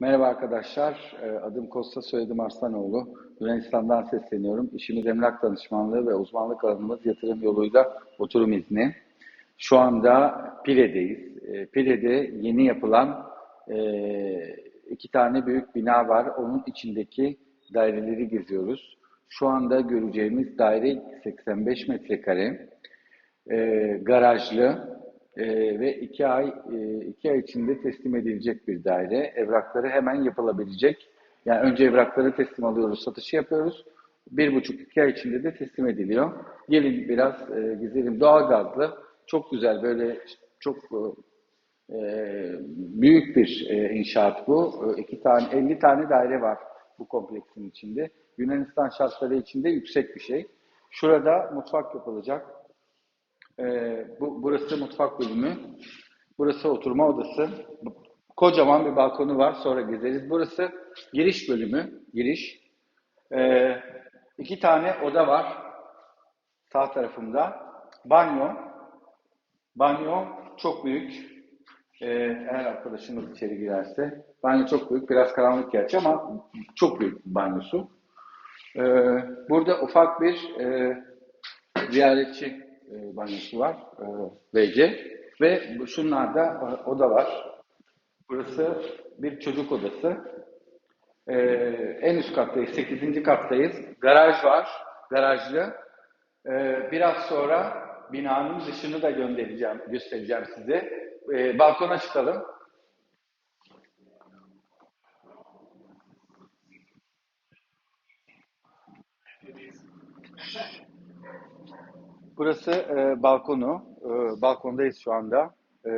Merhaba arkadaşlar, Ee, adım Kosta, soyadım Arslanoğlu. Yunanistan'dan sesleniyorum. İşimiz emlak danışmanlığı ve uzmanlık alanımız yatırım yoluyla oturum izni. Şu anda Pile'deyiz. Ee, Pile'de yeni yapılan e, iki tane büyük bina var. Onun içindeki daireleri geziyoruz. Şu anda göreceğimiz daire 85 metrekare, garajlı, ee, ve iki ay e, iki ay içinde teslim edilecek bir daire. Evrakları hemen yapılabilecek. Yani önce evrakları teslim alıyoruz, satışı yapıyoruz. Bir buçuk iki ay içinde de teslim ediliyor. Gelin biraz e, gezelim. Doğal gazlı, çok güzel böyle çok e, büyük bir e, inşaat bu. E, iki tane, 50 tane daire var bu kompleksin içinde. Yunanistan şartları içinde yüksek bir şey. Şurada mutfak yapılacak. Ee, bu, burası mutfak bölümü. Burası oturma odası. Kocaman bir balkonu var. Sonra gezeriz. Burası giriş bölümü. Giriş. Ee, iki tane oda var. Sağ tarafımda. Banyo. Banyo çok büyük. Ee, eğer arkadaşımız içeri girerse. Banyo çok büyük. Biraz karanlık gerçi ama çok büyük banyosu. Ee, burada ufak bir e, ziyaretçi e, banyosu var. E, VC. Ve şunlarda e, oda var. Burası bir çocuk odası. E, en üst kattayız. 8. kattayız. Garaj var. Garajlı. E, biraz sonra binanın dışını da göndereceğim, göstereceğim size. E, balkona çıkalım. Burası e, balkonu. E, balkondayız şu anda. E,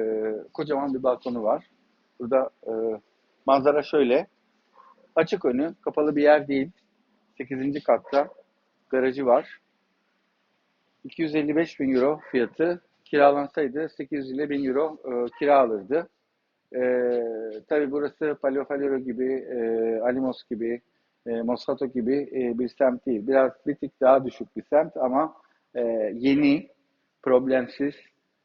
kocaman bir balkonu var. Burada e, manzara şöyle. Açık önü, kapalı bir yer değil. 8. katta garajı var. 255 bin euro fiyatı. Kiralansaydı 800 ile 1000 euro e, kira alırdı. E, tabii burası Paleofalero gibi, e, Alimos gibi, e, Moscato gibi e, bir semt değil. Biraz bir tık daha düşük bir semt ama e, yeni, problemsiz,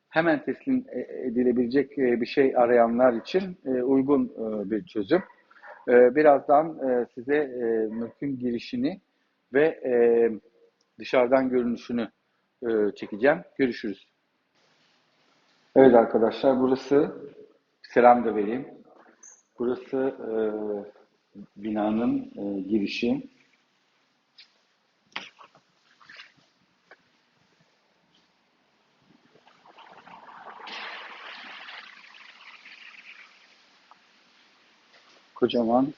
hemen teslim e- edilebilecek e, bir şey arayanlar için e, uygun bir çözüm. Birazdan size mülkün girişini ve dışarıdan görünüşünü çekeceğim. Görüşürüz. Evet arkadaşlar burası selam da vereyim. Burası binanın girişi. Kocaman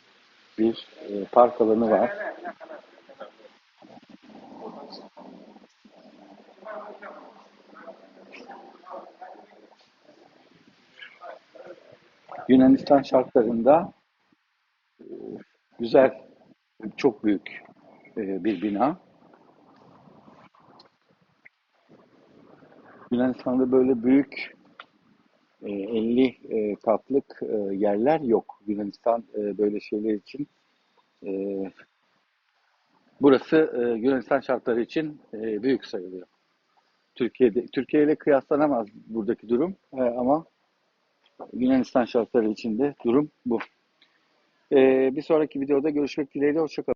bir e, park alanı var. Yunanistan şartlarında e, güzel, çok büyük e, bir bina. Yunanistan'da böyle büyük e, 50 katlık e, yerler yok. Yunanistan e, böyle şeyler için e, burası e, Yunanistan şartları için e, büyük sayılıyor. Türkiye'de Türkiye ile kıyaslanamaz buradaki durum E, ama Yunanistan şartları içinde durum bu. E, bir sonraki videoda görüşmek dileğiyle hoşçakalın.